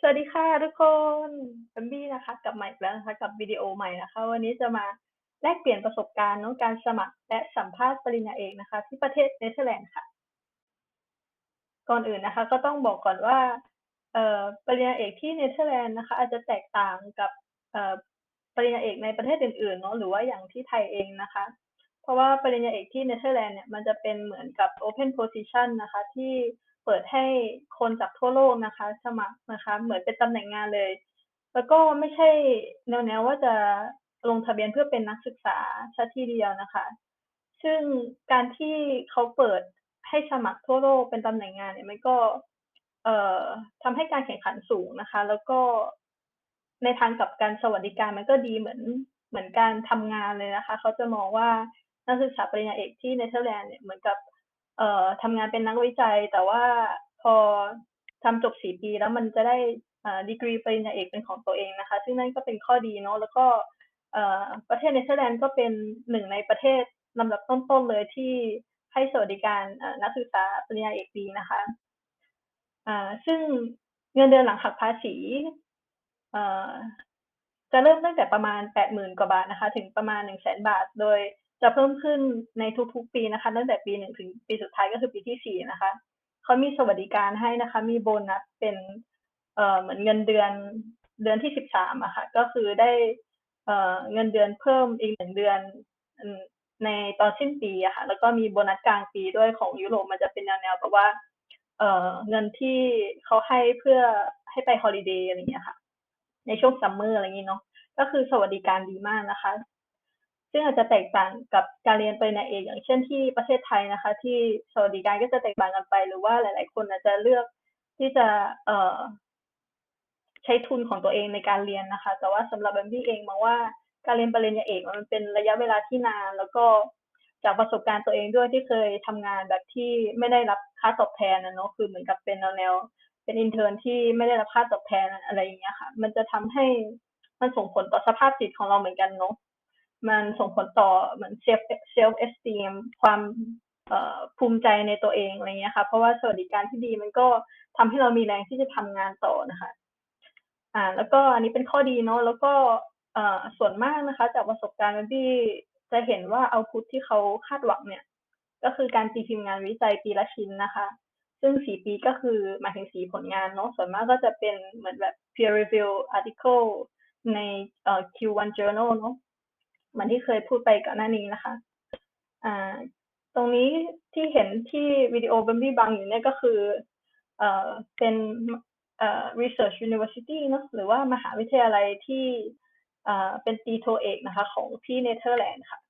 สวัสดีค่ะทุกคนแบมบี้นะคะ กลับมาอีกแล้วนะคะ กับวิดีโอใหม่นะคะ วันนี้จะมาแลกเปลี่ยนประสบการณ์เน้องการสมัคร และสัมภาษณ์ปริญญาเอกนะคะ ที่ประเทศเนเธอร์แลนด์ค่ะ ก่อนอื่นนะคะ ก็ต้องบอกก่อนว่าเอ่อปริญญาเอกที่เนเธอร์แลนด์นะคะ อาจจะแตกต่างกับเอ่อปริญญาเอกในประเทศอื่นๆเนาะหรือว่าอย่างที่ไทยเองนะคะ เพราะว่าปริญญาเอกที่เนเธอร์แลนด์เนี่ยมันจะเป็นเหมือนกับ Open Position นะคะที่ เปิดให้คนจากทั่วโลกนะคะ สมัครนะคะ เหมือนเป็นตำแหน่งงานเลย แล้วก็ไม่ใช่แนวๆว่าจะลงทะเบียนเพื่อเป็นนักศึกษาชาติเดียวนะคะ ซึ่งการที่เขาเปิดให้สมัครทั่วโลกเป็นตำแหน่งงานเนี่ยมันก็ เอ่อทำให้การแข่งขันสูงนะคะ แล้วก็ในทางกับกันสวัสดิการมันก็ดีเหมือนเหมือนการทำงานเลยนะคะ เขาจะมองว่านักศึกษาปริญญาเอกที่เนเธอร์แลนด์เนี่ยเหมือนกับ เอ่อทำงานเป็นนักวิจัย แต่ว่าพอทำจบสี่ปีแล้วมันจะได้ดีกรีปริญญาเอกเป็นของตัวเองนะคะ ซึ่งนั่นก็เป็นข้อดีเนาะแล้วก็เอ่อประเทศเนเธอร์แลนด์ก็เป็นหนึ่งในประเทศลำดับต้นๆเลยที่ให้สวัสดิการนักศึกษาปริญญาเอกดีนะคะอ่าซึ่งเงินเดือนหลังหักภาษีเอ่อจะเริ่มตั้งแต่ประมาณแปดหมื่นกว่าบาทนะคะ ถึงประมาณหนึ่งแสนบาท โดย จะเพิ่มขึ้นในทุกๆปีนะคะตั้งแต่ปีหนึ่งถึงปีสุดท้ายก็คือปีที่สี่นะคะเขามีสวัสดิการให้นะคะ มีโบนัสเป็นเอ่อเหมือนเงินเดือนเดือนที่สิบสามอะค่ะก็คือได้เอ่อเงินเดือนเพิ่มอีกหนึ่งเดือนในตอนสิ้นปีอะค่ะแล้วก็มีโบนัสกลางปีด้วยของยุโรปมันจะเป็นแนวๆแบบว่าเอ่อเงินที่เขาให้เพื่อให้ไปฮอลิเดย์อะไรอย่างเงี้ยค่ะ ในช่วงซัมเมอร์อะไรอย่างงี้เนาะก็คือสวัสดิการดีมากนะคะ ซึ่งอาจจะแตกต่างกับการเรียนปริญญาเอกอย่างเช่นที่ประเทศไทยนะคะ ที่สวัสดิการก็จะแตกต่างกันไป หรือว่าหลาย ๆ คนอาจจะเลือกที่จะเอ่อใช้ทุนของตัวเองในการเรียนนะคะ แต่ว่าสำหรับแบมบี้เองมองว่าการเรียนปริญญาเอกมันเป็นระยะเวลาที่นาน แล้วก็จากประสบการณ์ตัวเองด้วยที่เคยทำงานแบบที่ไม่ได้รับค่าตอบแทนนะเนาะคือเหมือนกับเป็นแนวเป็นอินเทอร์นที่ไม่ได้รับค่าตอบแทนอะไรอย่างเงี้ยค่ะ มันจะทำให้มันส่งผลต่อสภาพจิตของเราเหมือนกันเนาะ มันส่งผลต่อเหมือนเซลฟ์เซลฟ์เอสตีมความเอ่อภูมิใจในตัวเองอะไรเงี้ยค่ะ เพราะว่าสวัสดิการที่ดีมันก็ทำให้เรามีแรงที่จะทำงานต่อนะคะ อ่า แล้วก็อันนี้เป็นข้อดีเนาะแล้วก็เอ่อส่วนมากนะคะ จากประสบการณ์ที่จะเห็นว่าเอาพุทที่เขาคาดหวังเนี่ย ก็คือการตีพิมพ์งานวิจัยปีละชิ้นนะคะ ซึ่งสีปีก็คือหมายถึงสีผลงานเนาะส่วนมากก็จะเป็นเหมือนแบบ peer review article ในเอ่อ Q1 journal เนาะ เหมือนที่เคยพูดไปก่อนหน้านี้นะคะอ่าตรงนี้ที่เห็นที่วิดีโอบัมบี้บังอยู่เนี่ยก็คือเอ่อเป็นเอ่อ research university เนาะหรือว่ามหาวิทยาลัยที่อ่าเป็นตีโทเอกนะคะ ของที่เนเธอร์แลนด์ค่ะ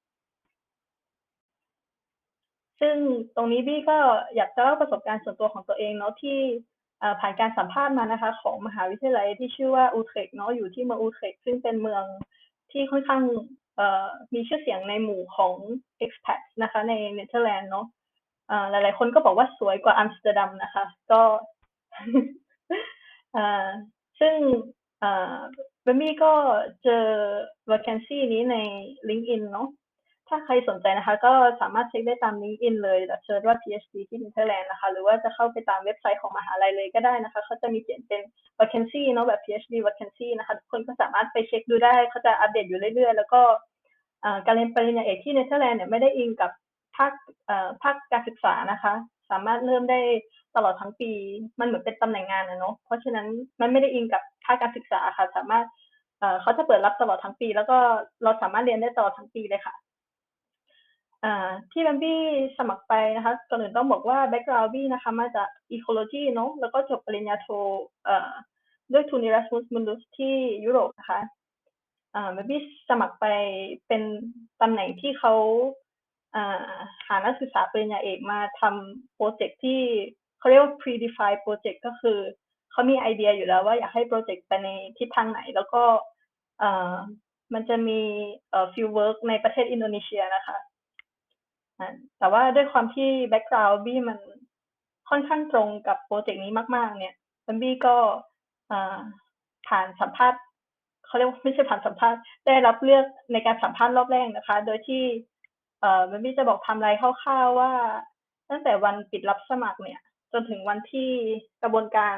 ซึ่งตรงนี้บี้ก็อยากจะเล่าประสบการณ์ส่วนตัวของตัวเองเนาะที่ผ่านการสัมภาษณ์มานะคะ ของมหาวิทยาลัยที่ชื่อว่าอูเทรกเนาะอยู่ที่เมืองอูเทรกซึ่งเป็นเมืองที่ค่อนข้าง มีชื่อเสียงในหมู่ของ expat นะคะ ในเนเธอร์แลนด์เนาะหลายๆคนก็บอกว่าสวยกว่าอัมสเตอร์ดัมนะคะ ก็ซึ่งเบมมี่ก็เจอ vacancy นี้ใน LinkedIn เนาะ ถ้าใครสนใจนะคะ ก็สามารถเช็คได้ตาม LinkedIn เลยเซิร์ชว่า PhD ที่นเธอร์แลนด์นะคะ หรือว่าจะเข้าไปตามเว็บไซต์ของมหาลัยเลยก็ได้นะคะ เขาจะมีเขียนเป็น vacancy เนาะแบบ PhD vacancy นะคะ ทุกคนก็สามารถไปเช็คดูได้ เขาจะอัปเดตอยู่เรื่อยๆ แล้วก็การเรียนปริญญาเอกที่เนเธอร์แลนด์เนี่ยไม่ได้อิงกับภาคภาคการศึกษานะคะ สามารถเริ่มได้ตลอดทั้งปี มันเหมือนเป็นตำแหน่งงานนะเนาะ เพราะฉะนั้นมันไม่ได้อิงกับภาคการศึกษาค่ะ สามารถเขาจะเปิดรับตลอดทั้งปี แล้วก็เราสามารถเรียนได้ตลอดทั้งปีเลยค่ะ ที่แบมบี้สมัครไปนะคะก่อนอื่นต้องบอกว่าแบ็กกราวด์บี้นะคะ มาจากอีโคโลจีเนาะแล้วก็จบปริญญาโทด้วยทุน Erasmus Mundus ที่ยุโรปนะคะแบมบี้สมัครไปเป็นตำแหน่งที่เขาหานักศึกษาปริญญาเอกมาทำโปรเจกต์ที่เขาเรียกว่า predefined project ก็คือเขามีไอเดียอยู่แล้วว่าอยากให้โปรเจกต์ไปในทิศทางไหน แล้วก็มันจะมีฟิลเวิร์กในประเทศอินโดนีเซียนะคะ แต่ว่าด้วยความที่แบ็กกราวด์บี้มันค่อนข้างตรงกับโปรเจกต์นี้มาก ๆ เนี่ยบันบี้ก็ผ่านสัมภาษณ์เขาเรียกว่าไม่ใช่ผ่านสัมภาษณ์ได้รับเลือกในการสัมภาษณ์รอบแรกนะคะ โดยที่เอ่อบันบี้จะบอกทำไรคร่าวๆว่า ตั้งแต่วันปิดรับสมัครเนี่ย จนถึงวันที่กระบวนการ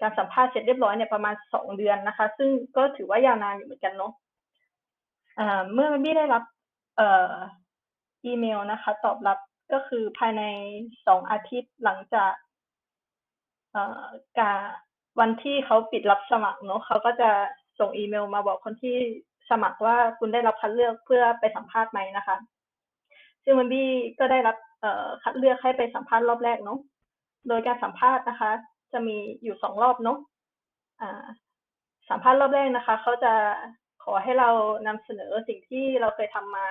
การสัมภาษณ์เสร็จเรียบร้อยเนี่ยประมาณสองเดือนนะคะ ซึ่งก็ถือว่ายาวนานอยู่เหมือนกันเนาะเมื่อบี้ได้รับ อีเมลนะคะ ตอบรับก็คือภายในสองอาทิตย์หลังจากการวันที่เขาปิดรับสมัครเนาะเขาก็จะส่งอีเมลมาบอกคนที่สมัครว่าคุณได้รับคัดเลือกเพื่อไปสัมภาษณ์ไหมนะคะ ซึ่งมันบี้ก็ได้รับคัดเลือกให้ไปสัมภาษณ์รอบแรกเนาะโดยการสัมภาษณ์นะคะ จะมีอยู่สองรอบเนาะสัมภาษณ์รอบแรกนะคะเขาจะขอให้เรานำเสนอสิ่งที่เราเคยทำมา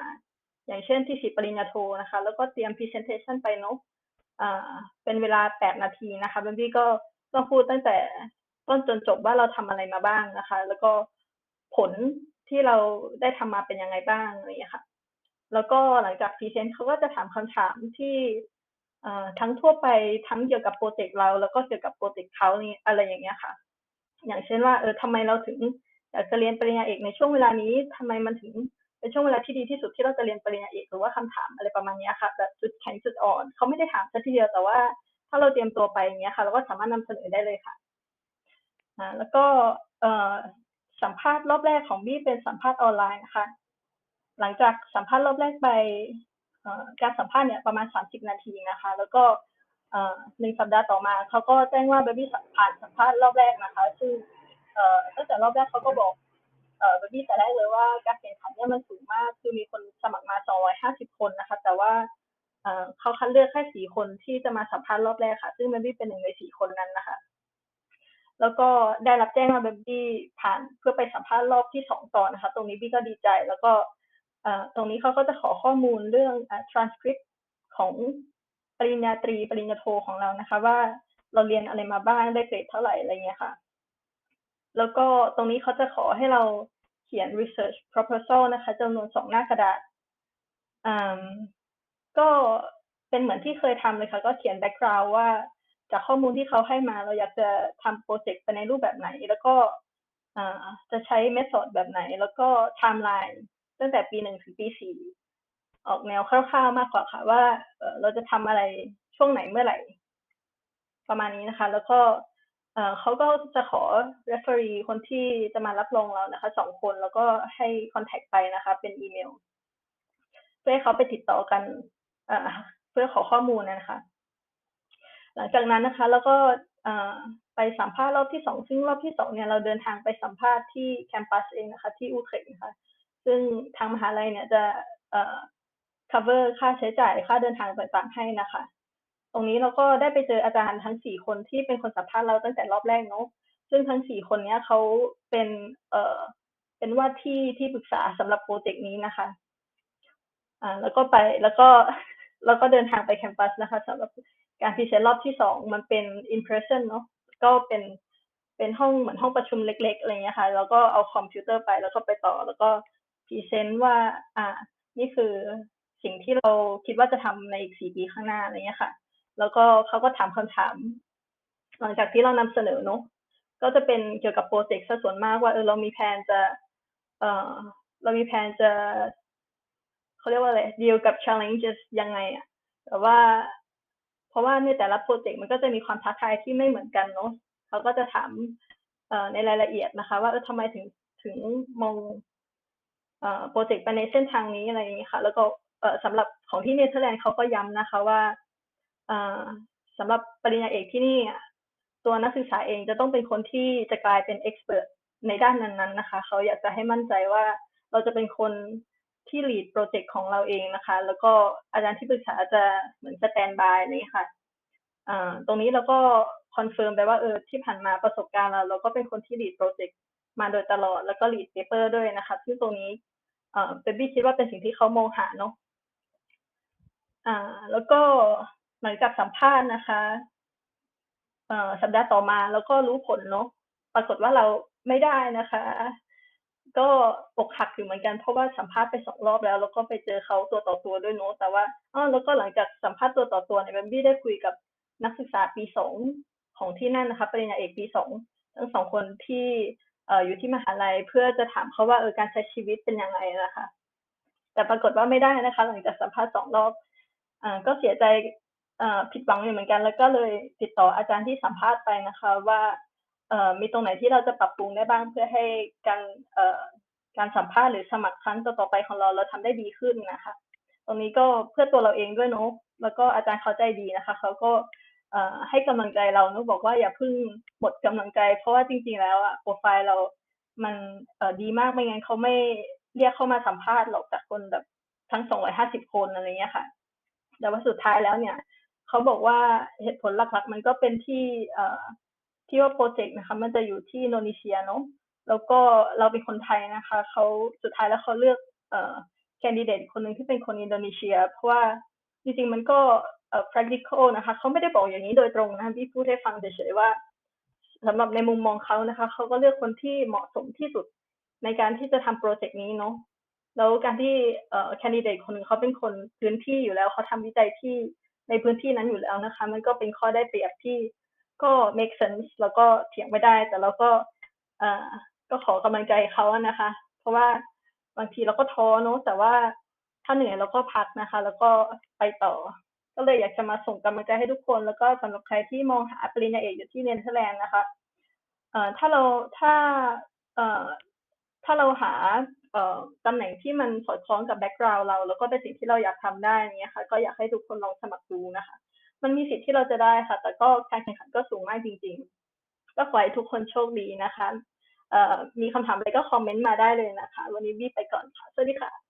อย่างเช่นที่สิปริญญาโทนะคะ แล้วก็เตรียม presentation ไปเนาะอ่าเป็นเวลาแปดนาทีนะคะบันบี้ก็ต้องพูดตั้งแต่ต้นจนจบว่าเราทำอะไรมาบ้างนะคะ แล้วก็ผลที่เราได้ทำมาเป็นยังไงบ้างอะไรอย่างเงี้ยค่ะ แล้วก็หลังจากพรีเซนต์เขาก็จะถามคำถามที่ทั้งทั่วไปทั้งเกี่ยวกับโปรเจกต์เรา แล้วก็เกี่ยวกับโปรเจกต์เขานี่อะไรอย่างเงี้ยค่ะ อย่างเช่นว่าเออทำไมเราถึงอยากจะเรียนปริญญาเอกในช่วงเวลานี้ทำไมมันถึง เป็นช่วงเวลาที่ดีที่สุดที่เราจะเรียนปริญญาเอกหรือว่าคำถามอะไรประมาณนี้ค่ะแบบจุดแข็งจุดอ่อนเขาไม่ได้ถามซะทีเดียวแต่ว่า ถ้าเราเตรียมตัวไปอย่างเงี้ยค่ะ เราก็สามารถนำเสนอได้เลยค่ะอ่าแล้วก็เอ่อสัมภาษณ์รอบแรกของบี้เป็นสัมภาษณ์ออนไลน์นะคะหลังจากสัมภาษณ์รอบแรกไปการสัมภาษณ์เนี่ยประมาณ 30 นาทีนะคะ แล้วก็หนึ่งสัปดาห์ต่อมาเขาก็แจ้งว่าเบบี้ผ่านสัมภาษณ์รอบแรกนะคะ ซึ่งตั้งแต่รอบแรกเขาก็บอก เออเบบี้แต่แรกเลยว่าการแข่งขันเนี่ยมันสูงมาก คือมีคนสมัครมา 250 คนนะคะ แต่ว่าเอ่อเขาคัดเลือกแค่สี่คนที่จะมาสัมภาษณ์รอบแรกค่ะ ซึ่งเบบี้เป็นหนึ่งในสี่คนนั้นนะคะ แล้วก็ได้รับแจ้งว่าเบบี้ผ่านเพื่อไปสัมภาษณ์รอบที่สองต่อนะคะ ตรงนี้บี้ก็ดีใจ แล้วก็เอ่อตรงนี้เขาก็จะขอข้อมูลเรื่อง transcript ของปริญญาตรีปริญญาโทของเรานะคะ ว่าเราเรียนอะไรมาบ้างได้เกรดเท่าไหร่อะไรเงี้ยค่ะ แล้วก็ตรงนี้เขาจะขอให้เราเขียน research proposal นะคะจำนวนสองหน้ากระดาษก็เป็นเหมือนที่เคยทำเลยค่ะ ก็เขียน background ว่าจากข้อมูลที่เขาให้มา เราอยากจะทำโปรเจกต์ไปในรูปแบบไหน แล้วก็จะใช้เมธอดแบบไหน แล้วก็ timeline ตั้งแต่ปีหนึ่งถึงปีสี่ออกแนวคร่าวๆมากกว่าค่ะ ว่าเราจะทำอะไรช่วงไหนเมื่อไหร่ ประมาณนี้นะคะ แล้วก็ เขาก็จะขอ referee คนที่จะมารับรองเรานะคะสองคนแล้วก็ให้ contact ไปนะคะ เป็นอีเมล เพื่อให้เขาไปติดต่อกันเพื่อขอข้อมูลนะคะ หลังจากนั้นนะคะ แล้วก็ไปสัมภาษณ์รอบที่สองซึ่งรอบที่สองเนี่ยเราเดินทางไปสัมภาษณ์ที่แคมปัสเองนะคะ ที่อูเทรนะคะซึ่งทางมหาลัยเนี่ยจะเอ่อ cover ค่าใช้จ่ายค่าเดินทางต่างๆให้นะคะ ตรงนี้เราก็ได้ไปเจออาจารย์ทั้งสี่คนที่เป็นคนสัมภาษณ์เราตั้งแต่รอบแรกเนาะซึ่งทั้งสี่คนเนี้ยเขาเป็นเอ่อเป็นว่าที่ที่ปรึกษาสำหรับโปรเจกต์นี้นะคะ อ่า แล้วก็ไปแล้วก็แล้วก็เดินทางไปแคมปัสนะคะสำหรับการพิเศษรอบที่สองมันเป็น in person เนาะก็เป็นเป็นห้องเหมือนห้องประชุมเล็ก ๆ อะไรเงี้ยค่ะ แล้วก็เอาคอมพิวเตอร์ไปแล้วก็ไปต่อ แล้วก็พรีเซนต์ว่า อ่า นี่คือสิ่งที่เราคิดว่าจะทำในอีกสี่ปีข้างหน้าอะไรเงี้ยค่ะ แล้วก็เขาก็ถามคำถาม หลังจากที่เรานำเสนอเนาะก็จะเป็นเกี่ยวกับโปรเจกต์ซะส่วนมากว่าเออเรามีแผนจะ เออเรามีแผนจะเขาเรียกว่าอะไร deal กับ challenges ยังไงอะแต่ว่า เพราะว่าในแต่ละโปรเจกต์มันก็จะมีความท้าทายที่ไม่เหมือนกันเนาะเขาก็จะถามในรายละเอียดนะคะ ว่าเออทำไมถึงถึงมองโปรเจกต์ไปในเส้นทางนี้อะไรอย่างนี้ค่ะ แล้วก็สำหรับของที่เนเธอร์แลนด์เขาก็ย้ำนะคะว่า สำหรับปริญญาเอกที่นี่ตัวนักศึกษาเองจะต้องเป็นคนที่จะกลายเป็นเอ็กซ์เพรสในด้านนั้นๆนะคะ เขาอยากจะให้มั่นใจว่าเราจะเป็นคนที่ลีดโปรเจกต์ของเราเองนะคะ แล้วก็อาจารย์ที่ปรึกษาจะเหมือนสแตนบายนี่ค่ะตรงนี้เราก็คอนเฟิร์มไปว่าเออที่ผ่านมาประสบการณ์เราเราก็เป็นคนที่ลีดโปรเจกต์มาโดยตลอด แล้วก็ลีดเปเปอร์ด้วยนะคะซึ่งตรงนี้เอ่อเบบี้คิดว่าเป็นสิ่งที่เขามองหาเนาะอ่าแล้วก็ หลังจากสัมภาษณ์นะคะเอ่อสัปดาห์ต่อมาแล้วก็รู้ผลเนาะปรากฏว่าเราไม่ได้นะคะ ก็อกหักอยู่เหมือนกันเพราะว่าสัมภาษณ์ไปสองรอบแล้ว แล้วก็ไปเจอเขาตัวต่อตัวด้วยเนาะแต่ว่าอ๋อแล้วก็หลังจากสัมภาษณ์ตัวต่อตัวเนี่ยเบบี้ได้คุยกับนักศึกษาปีสองของที่นั่นนะคะปริญญาเอกปีสองทั้งสองคนที่เอ่ออยู่ที่มหาลัยเพื่อจะถามเขาว่าเออการใช้ชีวิตเป็นยังไงนะคะ แต่ปรากฏว่าไม่ได้นะคะ หลังจากสัมภาษณ์สองรอบอ่าก็เสียใจ ผิดหวังอยู่เหมือนกัน แล้วก็เลยติดต่ออาจารย์ที่สัมภาษณ์ไปนะคะ ว่ามีตรงไหนที่เราจะปรับปรุงได้บ้างเพื่อให้การการสัมภาษณ์หรือสมัครครั้งต่อๆไปของเราเราทำได้ดีขึ้นนะคะ ตรงนี้ก็เพื่อตัวเราเองด้วยเนาะแล้วก็อาจารย์เขาใจดีนะคะเขาก็ให้กำลังใจเราเนาะบอกว่าอย่าเพิ่งหมดกำลังใจ เพราะว่าจริง ๆ แล้วอะโปรไฟล์เรา มันดีมากไม่งั้นเขาไม่เรียกเข้ามาสัมภาษณ์หรอกจากคนแบบทั้ง 250 คนอะไรเงี้ยค่ะ แต่ว่าสุดท้ายแล้วเนี่ย เขาบอกว่าเหตุผลหลักๆ มันก็เป็นที่เอ่อที่ว่าโปรเจกต์นะคะ มันจะอยู่ที่อินโดนีเซียเนาะแล้วก็เราเป็นคนไทยนะคะเขาสุดท้ายแล้วเขาเลือกเอ่อแคนดิเดตคนหนึ่งที่เป็นคนอินโดนีเซีย เพราะว่าจริงๆมันก็เอ่อ practical นะคะเขาไม่ได้บอกอย่างนี้โดยตรงนะพี่พูดให้ฟังเฉยๆว่าสำหรับในมุมมองเขานะคะเขาก็เลือกคนที่เหมาะสมที่สุดในการที่จะทำโปรเจกต์นี้เนาะแล้วการที่แคนดิเดตคนหนึ่งเขาเป็นคนพื้นที่อยู่แล้วเขาทำวิจัยที่ ในพื้นที่นั้นอยู่แล้วนะคะ มันก็เป็นข้อได้เปรียบที่ก็ make sense แล้วก็เถียงไม่ได้ แต่เราก็อก็ขอกำลังใจเขาอะนะคะ เพราะว่าบางทีเราก็ท้อเนาะแต่ว่าถ้าเหนื่อยเราก็พักนะคะ แล้วก็ไปต่อ ก็เลยอยากจะมาส่งกำลังใจให้ทุกคน แล้วก็สำหรับใครที่มองหาปริญญาเอกอยู่ที่เนเธอร์แลนด์นะคะเอ่อถ้าเราถ้าเอ่อถ้าเราหา ตำแหน่งที่มันสอดคล้องกับแบ็กกราวด์เรา แล้วก็เป็นสิ่งที่เราอยากทำได้เนี้ยค่ะ ก็อยากให้ทุกคนลองสมัครดูนะคะ มันมีสิทธิ์ที่เราจะได้ค่ะ แต่ก็การแข่งขันก็สูงมากจริง ๆ ก็ขอให้ทุกคนโชคดีนะคะมีคำถามอะไรก็คอมเมนต์มาได้เลยนะคะ วันนี้บี้ไปก่อนค่ะ สวัสดีค่ะ